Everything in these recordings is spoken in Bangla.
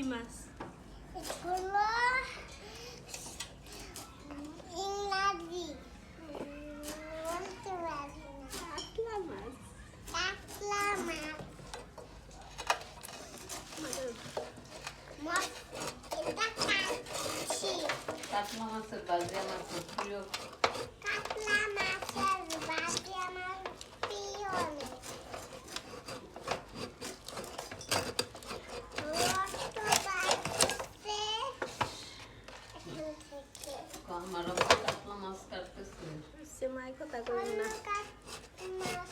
কি মাছ এগুলো ইংরাজি বলতে পারি না কাতলা মাছ কাতলা মাছ মাছ এটা কাটছি কাতলা মাছের বাজে আমার খুব প্রিয় কাতলা মাছের বাটি আমার প্রিয় অনেক। রক্ত বাইছে এখান থেকে। আমার কাতলা মাছ কাটতেছে সে মাই কথা কই না। অন্য কাত- মাছ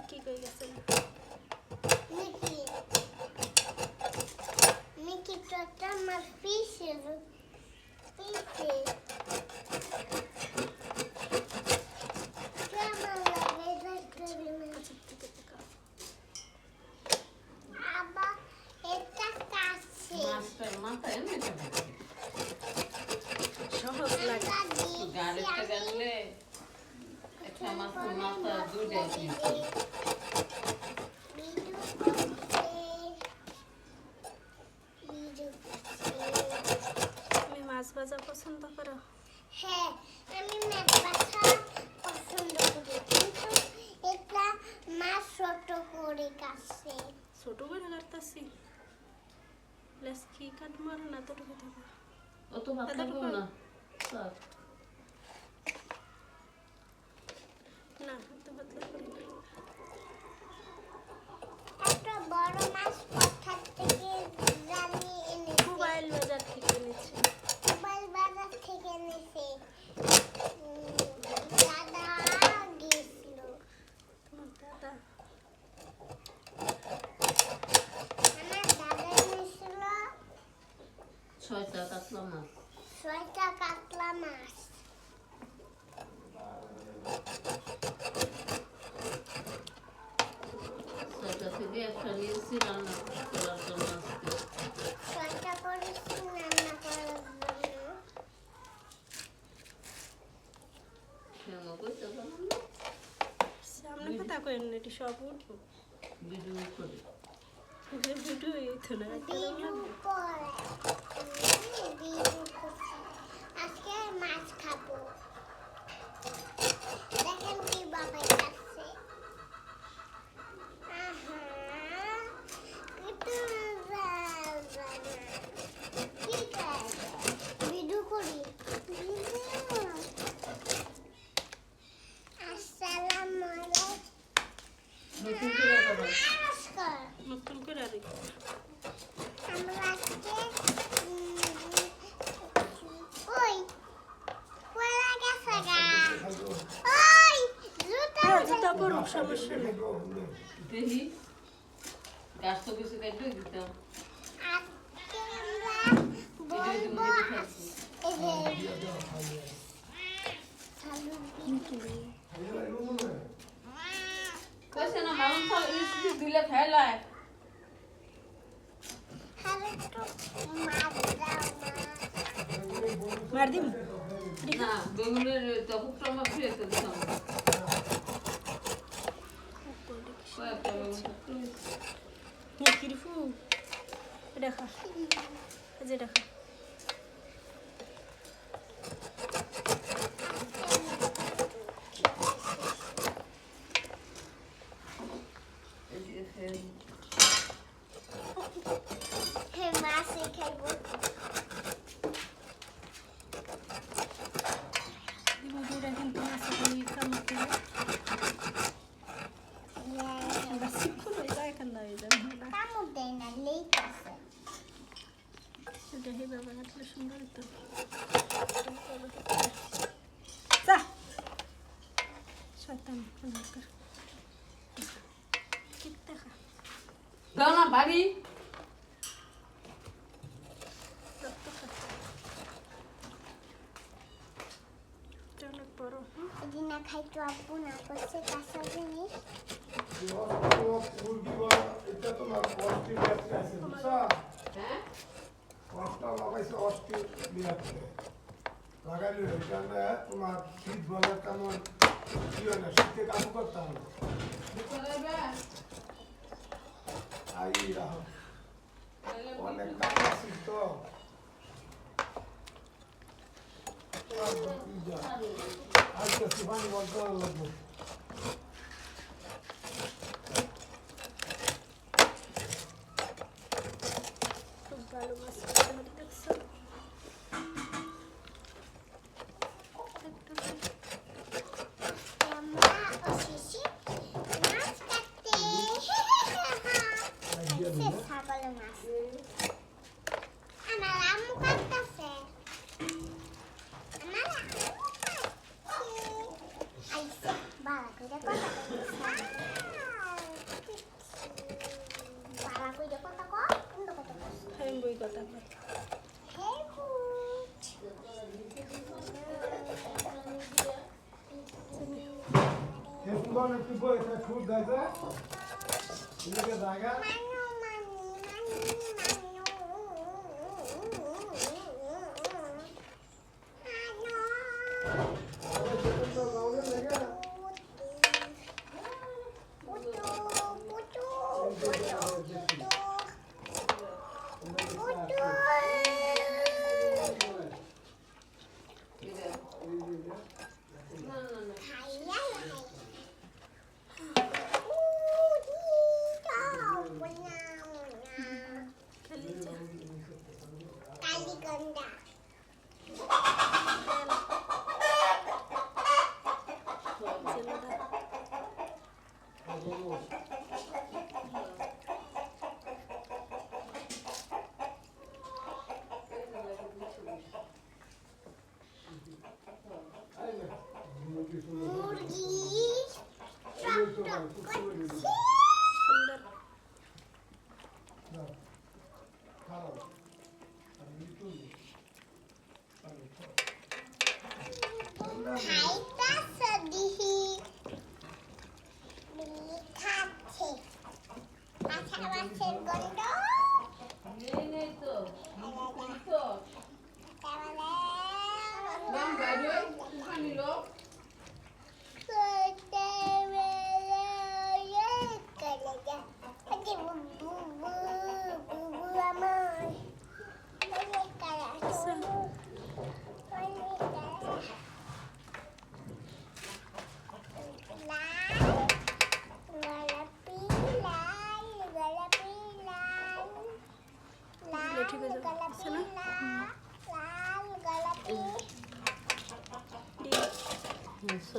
কি কই গেছেন মিকি মিকি তো একটা আমার পিসের পিসে কেমন লাগে দেখতে আবার এটা কাছে মাছটার মাথায় এনে ফেলেছে সহজ লাগে। গাড়িতে গেলে একটা মাথা দুইটা কিনছি তুমি মাছ ভাজা পছন্দ করো? হ্যাঁ আমি পছন্দ করি। কিন্তু এটা মাছ ছোট করে কাছে ছোট করে কাটতাছি? লেস কি কাট মারো না তোটুকু থাকো অত ভাত খাব না। না এত পাতলা করি না ছয়টা কাতলা মাছ ছয়টা কাতলা মাছ ছয়টা থেকে একটা নিয়েছি রান্না করার জন্য আজকে ছয়টা করেছি রান্না করার জন্য কেমন করতে পারলাম সামনে কথা কইন এটি সব উঠবো ভিডিও করে ভিডিও এই তো না একটা দাও বিজু লাগবে। করে উম, বিজু করছি। আজকে মাছ খাব দেখেন কি বাবা খাচ্ছে আহা, কিন্তু মজা না। কি খায়? বিজু করি বিজু। আসসালামু আলাইকুম নতুন করে করো নমস্কার নতুন করে আর একটু। আমরা আজকে উম, ওই পড়া গেছে গা ওই জুতা পরুক সমস্যা নেই। দেখি। গাছ তো কিছু কেটে দিতাম যে না মালন ফল ইসলি দিলে না মার দিম না বেগুনের আমার ফিরেছে দিতাম কিরিফু দেখা যে দেখা এই যে ফের- হে মাছে খাইবো ভিডিওটা কিন্তু আছে তুমি কামড় দিলে আমরা শিখুন হয়ে যায় এখান হয়ে যাবে না কামড় দেয় না লেট আছে হে বাবা আসলে সুন্দর তো। যা। শয়তান ঠিক দেখা দাও না বাড়ি। রক্ত খা। এটা অনেক বড় হুম যদি না করছে কাঁচা জিনিস। এটা তোমার ব্যাটারি আছে হ্যাঁ? অষ্টি ব্যাটারি লাগাইলে এখানে তোমার শীত বলে কেমন কি হয় না শীতে কাম করতাম অনেক কাম আছে তো আজকে সুবানি বলতে লাগবে খুব ভালো হে সুবান একটু বই এটা খুব দাইছে এদিকে জায়গা মানু মানু মানু Мургий, шапка, котик.